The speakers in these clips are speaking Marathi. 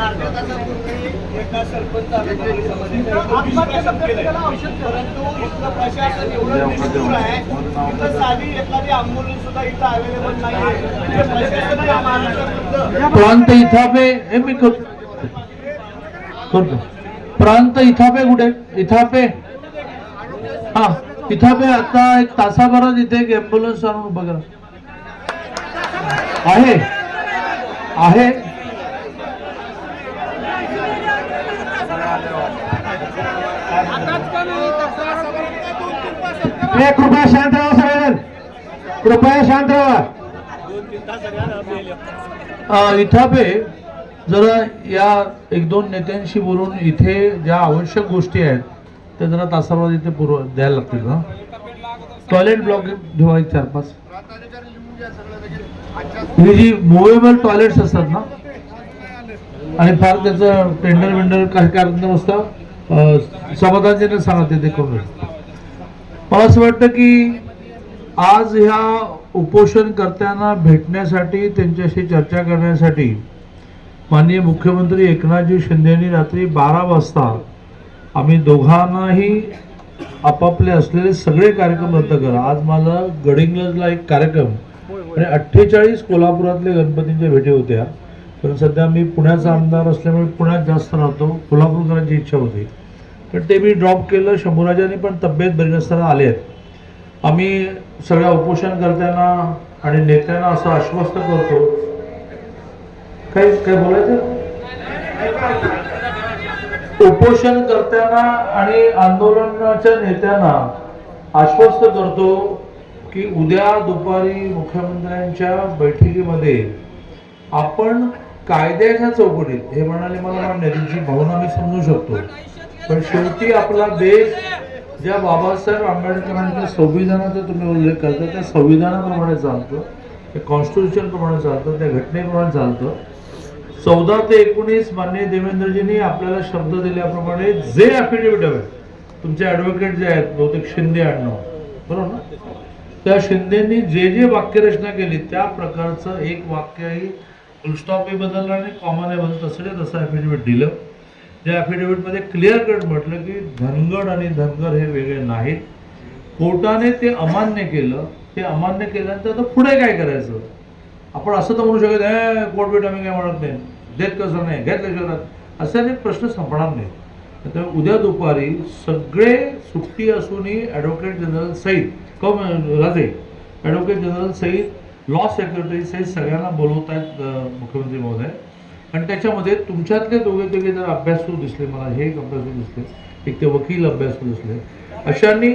अर्ध्या तासापूर्वी एका परंतु इथलं प्रशासन एवढं आहे इथं साधी एखादी अँब्युलन्स सुद्धा इथं अवेलेबल नाही प्रशासन या महाराष्ट्रात प्रांत इथापे हे मी करतो प्रांत इथापे कुठे इथापे हा इथापे आता एक तासाभरात इथे एक ऍम्ब्युलन्स आणून बघा. आहे. आहे. ए कृपया शांत राहा सगळेजण. कृपया शांत राहा. इथापे जरा या एक दोन नेत्यांशी बोलून इथे ज्या आवश्यक गोष्टी आहेत त्या जरा तासाभरात इथे पुरव द्यायला लागतील ना टॉयलेट ब्लॉक ठेवा एक चार पाच. ही जी मुव्हेबल टॉयलेट्स असतात ना आणि फार त्याचं टेंडर वेंडर काही कारण असतं समाधानजनक सांगा ते ते करून मला असं वाटतं की आज ह्या उपोषणकर्त्यांना भेटण्यासाठी त्यांच्याशी चर्चा करण्यासाठी माननीय मुख्यमंत्री एकनाथजी शिंदे यांनी रात्री बारा वाजता आम्ही दोघांनाही आपापले असलेले सगळे कार्यक्रम रद्द करा आज माझा गडिंग्लजला एक कार्यक्रम आणि अठ्ठेचाळीस कोल्हापुरातले गणपतींच्या भेटी होत्या. पण सध्या मी पुण्याचा आमदार असल्यामुळे पुण्यात जास्त राहतो. कोल्हापूर करायची इच्छा होती. पण ते मी ड्रॉप केलं शंभूराजांनी पण तब्येत बरी नसताना आले आहेत. आम्ही सगळ्या उपोषणकर्त्यांना आणि नेत्यांना असं आश्वस्त करतो. काय काय बोलायचं? उपोषणकर्त्यांना आणि आंदोलनाच्या नेत्यांना आश्वस्त करतो की उद्या दुपारी मुख्यमंत्र्यांच्या बैठकीमध्ये आपण कायद्याच्या चौकटीत हे म्हणाले मला मान्य तुमची भावना मी समजू शकतो. पण शेवटी आपला देश ज्या बाबासाहेब आंबेडकरांच्या संविधानाचा तुम्ही उल्लेख करता त्या संविधानाप्रमाणे चालतं त्या कॉन्स्टिट्यूशन प्रमाणे चालतं त्या घटनेप्रमाणे चालतं. चौदा ते एकोणीस माननीय देवेंद्रजींनी आपल्याला शब्द दिल्याप्रमाणे जे अफिडेव्हिट हवे तुमचे ॲडव्होकेट जे आहेत बहुतेक शिंदे आडनाव बरोबर ना? त्या शिंदेनी जे जे वाक्यरचना केली त्या प्रकारचं एक वाक्यही फुलस्टॉपही बदललं आणि कॉमन बदल तसं तसं ॲफिडेव्हिट दिलं. त्या ॲफिडेव्हिटमध्ये क्लिअर कट म्हटलं की धनगड आणि धनगर हे वेगळे नाहीत. कोर्टाने ते अमान्य केलं. ते अमान्य केल्यानंतर आता पुढे काय करायचं? आपण असं तर म्हणू शकत हे कोर्ट बीट आम्ही काय म्हणत नाही. देत कसं नाही? घेतल्याशिवाय राहत अशाने प्रश्न संपणार नाही त्यामुळे उद्या दुपारी सगळे सुट्टी असूनही ॲडव्होकेट जनरल सहित कम राजे ॲडव्होकेट जनरल सहित लॉ सेक्रेटरी सहित सगळ्यांना बोलवत आहेत मुख्यमंत्री महोदय. आणि त्याच्यामध्ये तुमच्यातले दोघे दोघे जर अभ्यासू दिसले मला हे एक अभ्यासू दिसले एक ते वकील अभ्यासू दिसले अशांनी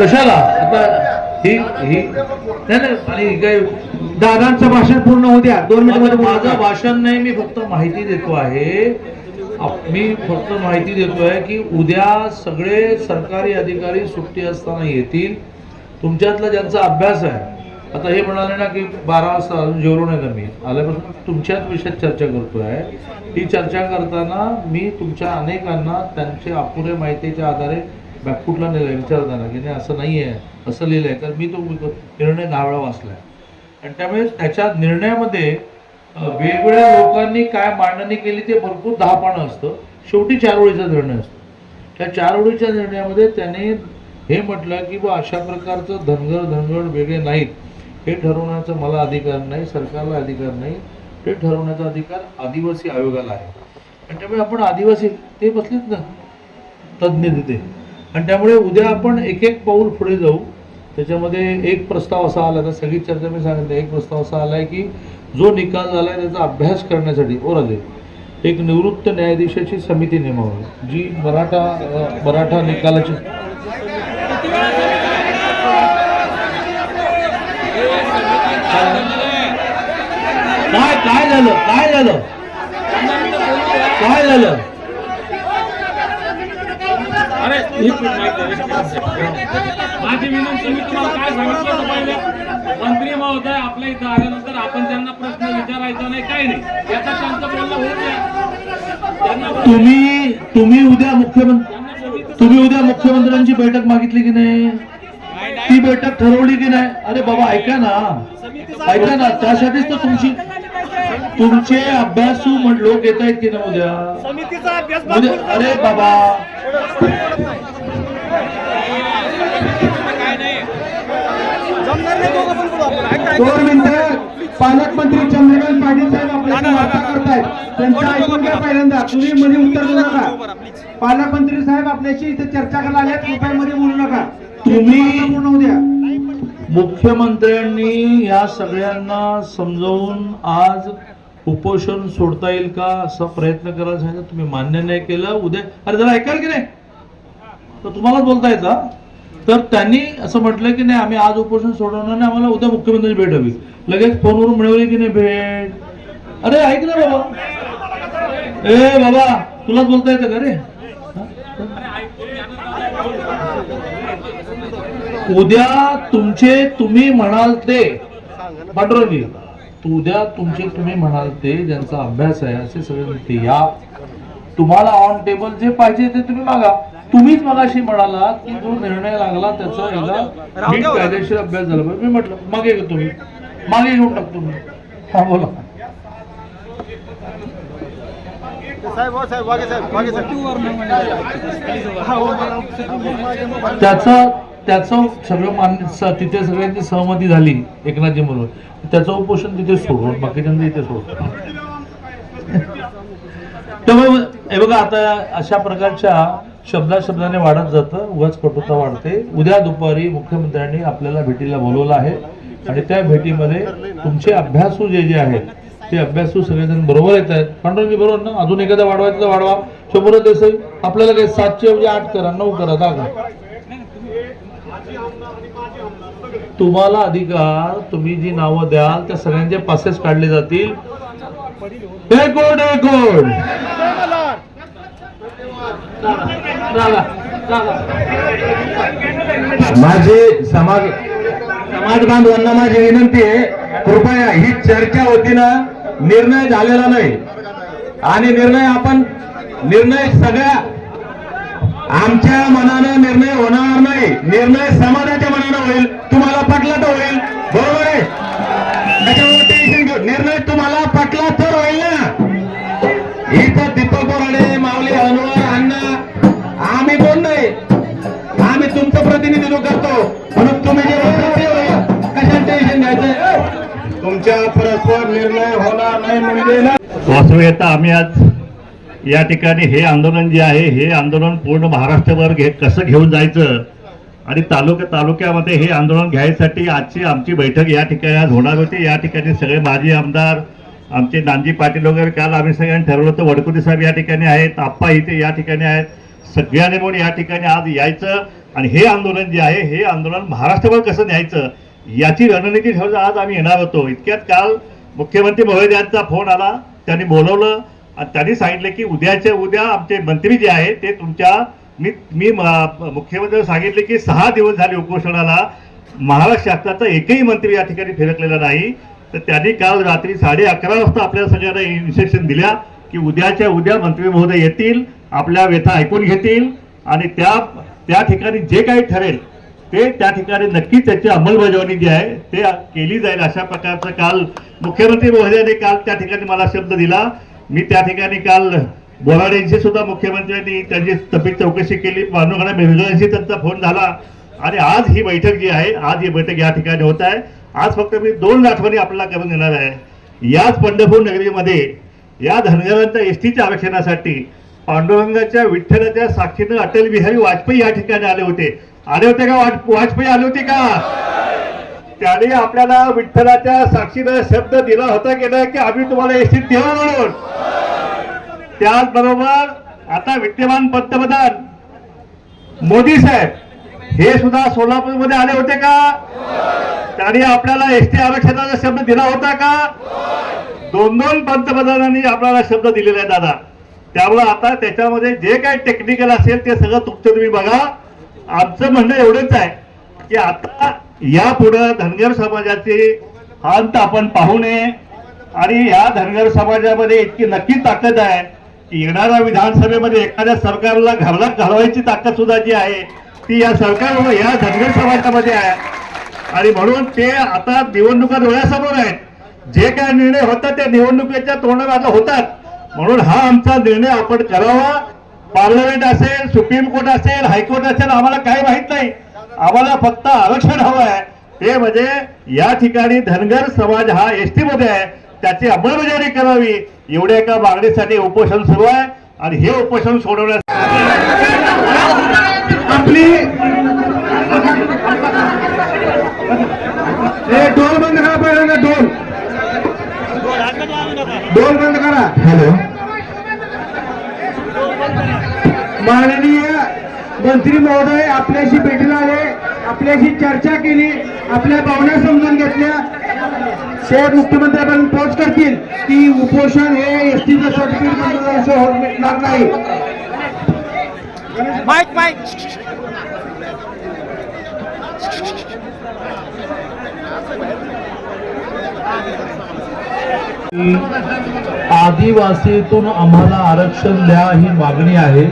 कशाला? आता ही ही नाही नाही आणि ही काय दादांचं भाषण पूर्ण होऊ द्या. दोन मिनिट माझं भाषण नाही मी फक्त माहिती देतो आहे. मी फक्त माहिती देतोय की उद्या सगळे सरकारी अधिकारी सुट्टी असताना येतील. तुमच्यातला ज्यांचा अभ्यास आहे आता हे म्हणाले ना की बारा वाजता अजून जेवलो नाही ना मी? आल्यापासून तुमच्याच विषयात चर्चा करतोय. ही चर्चा करताना मी तुमच्या अनेकांना त्यांचे अपुऱ्या माहितीच्या आधारे बॅकफुटला नेलं विचारताना की नाही असं नाही आहे असं लिहिलं आहे तर मी तो निर्णय दहा वेळा वाचला आहे आणि त्यामुळे त्याच्या निर्णयामध्ये वेगवेगळ्या लोकांनी काय मांडणी केली ते भरपूर दहा पानं असतं. शेवटी चार ओळीचा निर्णय असतो. त्या चार ओळीच्या निर्णयामध्ये त्याने हे म्हटलं की बा अशा प्रकारचं धनगर धनगड वेगळे नाहीत. हे ठरवण्याचा मला अधिकार नाही सरकारला अधिकार नाही. ते ठरवण्याचा अधिकार आदिवासी आयोगाला आहे. आणि त्यामुळे आपण आदिवासी ते बसलेत ना तज्ज्ञ तिथे. आणि त्यामुळे उद्या आपण एक एक पाऊल पुढे जाऊ. त्याच्यामध्ये एक प्रस्ताव असा आला तर सगळी चर्चा मी सांगितलं एक प्रस्ताव असा आला आहे की जो निकाल झाला आहे त्याचा अभ्यास करण्यासाठी ओ एक निवृत्त न्यायाधीशाची समिती नेमावी जी मराठा मराठा निकालाची काय काय झालं? काय झालं? काय झालं? अरे. माझी विनंती मी तुम्हाला काय सांगितलं होतं पहिले? मंत्री महोदय आपल्या इथं आल्यानंतर आपण त्यांना प्रश्न विचारायचा नाही काही नाही. याचा त्यांचं बोलणं त्यांना तुम्ही तुम्ही उद्या मुख्यमंत्री तुम्ही उद्या मुख्यमंत्र्यांची बैठक मागितली की नाही? ती बैठक ठरवली की नाही? अरे बाबा ऐका ना. ऐका ना त्यासाठीच तर तुमची तुमचे अभ्यासू म्हण- लोक येत आहेत की ना उद्या? समितीचा अभ्यास उद्या अरे बाबा दोन मिनिटं पालकमंत्री चंद्रकांत पाटील साहेब आपल्याला वार्ता करतायत. त्यांचं ऐकून घ्या पहिल्यांदा. तुम्ही मध्ये उत्तर देऊ नका. पालकमंत्री साहेब आपल्याशी इथे चर्चा करायला आल्यात कृपया मध्ये बोलू नका. तुम्ही- पूर्ण होऊ द्या. मुख्यमंत्र्यांनी या सगळ्यांना समजावून आज उपोषण सोडता येईल का असा प्रयत्न करायला सांगितलं. तुम्ही मान्य नाही केलं. उद्या अरे जरा ऐकाल की नाही? तर तुम्हाला बोलता येतं तर त्यांनी असं म्हटलं की नाही आम्ही आज उपोषण सोडवणार नाही आम्हाला उद्या मुख्यमंत्री भेट हवी. लगेच फोनवरून मिळवली की नाही भेट. अरे ऐक ना बाबा. ए बाबा तुलाच बोलता येतं का रे? उद्या तुमचे तुम्ही म्हणाल ते. पांडुरंगी उद्या तुमचे तुम्ही म्हणाल ते ज्यांचा अभ्यास आहे असे सगळे म्हणते या. तुम्हाला ऑन टेबल जे पाहिजे ते तुम्ही मागा. तुम्हीच मगाशी म्हणाला की जो निर्णय लागला त्याचा एकदा नीट कायदेशीर अभ्यास झाला पाहिजे. मी म्हटलं मागे घेऊ तुम्ही मागे घेऊन टाकतो मी. हा बोला. हो त्याचं त्याचं सगळं मान्य तिथे सगळ्यांची सहमती झाली एकनाथजी बरोबर त्याचं उपोषण तिथे सोडून बाकीच्यांचं इथे सोडून. त्यामुळे हे बघा आता अशा प्रकारच्या शब्दा शब्दाने वाढत जातं उगाच कटुता वाढते. उद्या दुपारी मुख्यमंत्र्यांनी आपल्याला भेटीला बोलवलं आहे. आणि त्या भेटीमध्ये तुमचे अभ्यासू जे जे आहेत ते अभ्यासू सगळेजण बरोबर येत आहेत. पांडुरंगी बरोबर ना? अजून एखादा वाढवायचं वाढवा. शंभर देसाई आपल्याला काही सातशे म्हणजे आठ करा नऊ करा दहा तुम्हाला अधिकार तुम्ही जी नावं द्याल त्या सगळ्यांचे पासेस काढले जातील. माझी समाज समाज बांधवांना माझी विनंती आहे कृपया ही चर्चा होती ना निर्णय झालेला नाही. आणि निर्णय आपण निर्णय सगळ्या आमच्या मनानं निर्णय होणार नाही. निर्णय समाजाच्या मनानं होईल तुम्हाला पटला तर होईल. बरोबर आहे? त्याच्यामुळे टेन्शन घेऊ. निर्णय तुम्हाला पटला तर होईल ना? इथं दीपक बोराडे तुमचं करतो. म्हणून तुम्ही जे कशा टेन्शन घ्यायचं तुमच्या परस्पर निर्णय होणार नाही म्हणजे ना वास्तविकता आम्ही आज या ठिकाणी हे आंदोलन जे आहे हे आंदोलन पूर्ण महाराष्ट्रभर घे कसं घेऊन जायचं आणि तालुक्या तालुक्यामध्ये हे आंदोलन घ्यायसाठी आजची आमची बैठक या ठिकाणी आज होणार होती. या ठिकाणी सगळे माजी आमदार आमचे नानजी पाटील वगैरे काल आम्ही सगळ्यांनी ठरवलं होतं वडकुटे साहेब या ठिकाणी आहेत आप्पा इथे या ठिकाणी आहेत. सगळ्यांनी म्हणून या ठिकाणी आज यायचं. आणि हे आंदोलन जे आहे हे आंदोलन महाराष्ट्रभर कसं न्यायचं याची रणनीती ठेवून आज आम्ही येणार होतो. इतक्यात काल मुख्यमंत्री महोदयांचा फोन आला त्यांनी बोलवलं आणि त्यांनी सांगितलं की उद्याच्या उद्या आमचे मंत्री जे आहे ते तुमच्या मी मी मुख्यमंत्री सांगितले की सहा दिवस झाले उपोषणाला. महाराष्ट्र शासनाचा एकही मंत्री या ठिकाणी फिरकलेला नाही. तर त्यांनी काल रात्री साडे अकरा वाजता आपल्या सगळ्यांना इन्स्ट्रक्शन दिल्या की उद्याच्या उद्या मंत्री महोदय येतील आपल्या व्यथा ऐकून घेतील आणि त्या त्या ठिकाणी जे काही ठरेल ते त्या ठिकाणी नक्कीच त्याची अंमलबजावणी जी आहे ते केली जाईल अशा प्रकारचं काल मुख्यमंत्री महोदयाने काल त्या ठिकाणी मला शब्द दिला. मी त्या ठिकाणी काल बोराडेंशी सुद्धा मुख्यमंत्र्यांनी त्यांची तब्येत चौकशी केली. पांडुरंगा मेघरांशी त्यांचा फोन झाला. आणि आज ही बैठक जी आहे आज ही बैठक या ठिकाणी होत आहे. आज फक्त मी दोन आठवणी आपल्याला करून देणार आहे. याच पंढरपूर नगरीमध्ये या धनगरांच्या एस टीच्या आरक्षणासाठी पांडुरंगाच्या विठ्ठलाच्या साक्षीनं अटल बिहारी वाजपेयी या ठिकाणी आले होते. आले होते का वाज- वाजपेयी आले होते का? त्याने आपल्याला विठ्ठलाच्या साक्षीनं शब्द दिला होता गेला की आम्ही तुम्हाला एस ठेवा म्हणून. त्याचबरोबर आता विद्यमान पंतप्रधान मोदी साहेब हे सुद्धा सोलापूरमध्ये आले होते का? त्याने आपल्याला एस टी आरक्षणाचा शब्द दिला होता का? दोन दोन पंतप्रधानांनी आपल्याला शब्द दिलेला आहे दादा. त्यामुळे आता त्याच्यामध्ये जे काय टेक्निकल असेल ते सगळं तुमचं तुम्ही बघा. आमचं म्हणणं एवढंच आहे की आता यापुढं धनगर समाजाचे अंत आपण पाहू नये. आणि या धनगर समाजामध्ये इतकी नक्की ताकद आहे की येणाऱ्या विधानसभेमध्ये एखाद्या सरकारला घरला घालवायची ताकद सुद्धा जी आहे ती या सरकार या धनगर समाजामध्ये आहे. आणि म्हणून ते आता निवडणुका डोळ्यासमोर आहेत. जे काय निर्णय होतात त्या निवडणुकीच्या तोंडात होतात. म्हणून हा आमचा निर्णय आपण करावा. पार्लमेंट असेल सुप्रीम कोर्ट असेल हायकोर्ट असेल आम्हाला काही माहीत नाही. आम्हाला फक्त आरक्षण हवं आहे. ते म्हणजे या ठिकाणी धनगर समाज हा एसटी मध्ये आहे. त्याची अंमलबजावणी करावी. एवढ्या एका मागणीसाठी उपोषण सुरू आहे. आणि हे उपोषण सोडवण्यास आपली ए डोल बंद करा पहिल्यांदा डोल डोल बंद करा. हॅलो. माननीय मंत्री महोदय आपल्याशी भेटीला आले आपल्याशी चर्चा केली आपल्या भावना समजून घेतल्या. शेख मुख्यमंत्री आपण पोच करतील. की उपोषण हे एस टीचं सर्टिफिकेट होणार नाही. आदिवासीतून आम्हाला आरक्षण द्या ही मागणी आहे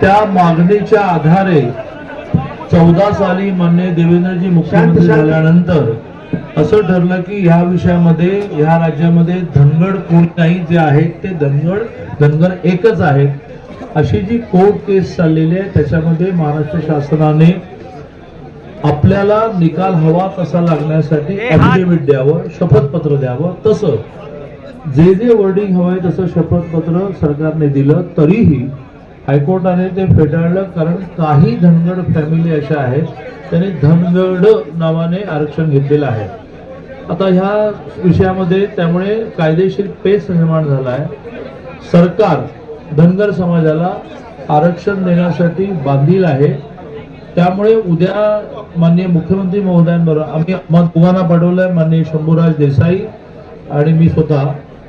त्या मागणीच्या आधारे चौदा साली मान्य देवेंद्रजी मुख्यमंत्री. झाल्यानंतर असं ठरलं की ह्या विषयामध्ये ह्या राज्यामध्ये धनगड कोण नाही जे आहेत ते धनगड धनगर एकच आहेत अशी जी कोर्ट केस चाललेली आहे त्याच्यामध्ये महाराष्ट्र शासनाने आपल्याला निकाल हवा तसा लागण्यासाठी ऍफिडेव्हिट द्यावं शपथपत्र द्यावं तसं. जे जे वर्डिंग हवंय तसं शपथपत्र सरकारने दिलं तरीही हायकोर्टाने ते फेटाळलं कारण काही धनगड फॅमिली अशा आहेत त्यांनी धनगड नावाने आरक्षण घेतलेलं आहे. आता ह्या विषयामध्ये त्यामुळे कायदेशीर पेच निर्माण झाला आहे. सरकार धनगर समाजाला आरक्षण देण्यासाठी बांधील आहे. त्यामुळे उद्या माननीय मुख्यमंत्री महोदयांबरोबर आम्ही मग दोघांना पाठवलंय माननीय शंभूराज देसाई आणि मी स्वतः.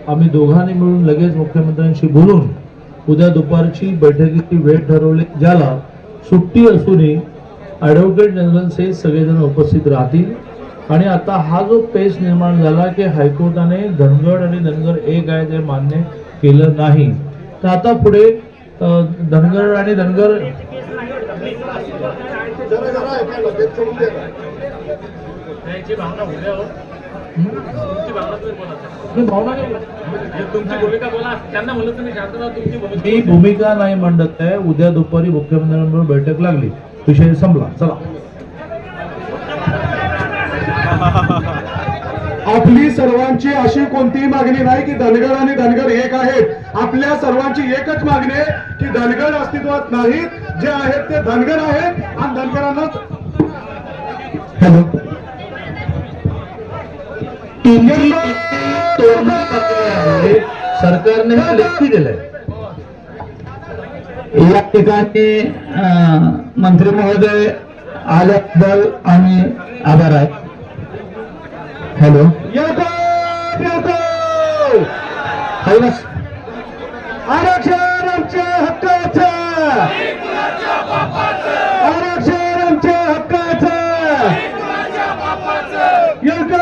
आम्ही दोघांनी मिळून लगेच मुख्यमंत्र्यांशी बोलून उद्या दुपारची बैठकीची वेळ ठरवली ज्याला सुट्टी असूनही ॲडव्होकेट जनरलचे सगळेजण उपस्थित राहतील. आणि आता हा जो पेच निर्माण झाला की हायकोर्टाने धनगड आणि धनगर एक आहे ते मान्य केलं नाही. तर आता पुढे धनगर आणि धनगर त्यांची भावना उद्या हो. तुमची भावना तुम्ही बोला. हे तुमची भूमिका बोला. त्यांना म्हणलं तुम्ही शांत राहा, तुमची भूमिका मी भूमिका नाही मांडत आहे. उद्या दुपारी मुख्यमंत्र्यांबरोबर बैठक लागली. विषय संपला. चला. आपली सर्वांची अशी कोणतीही मागणी नाही की धनगर आणि धनगर एक आहेत. आपल्या सर्वांची एकच मागणी आहे की धनगर अस्तित्वात नाहीत जे आहेत ते धनगर आहेत आणि धनगरांनाच हॅलो सरकारने हा लेखी दिलाय. या ठिकाणी मंत्री महोदय आल्याबद्दल आम्ही आभार आहे. हॅलो. आरक्षण आमच्या हक्काचं. आरक्षण आमच्या हक्काचं. योग्य.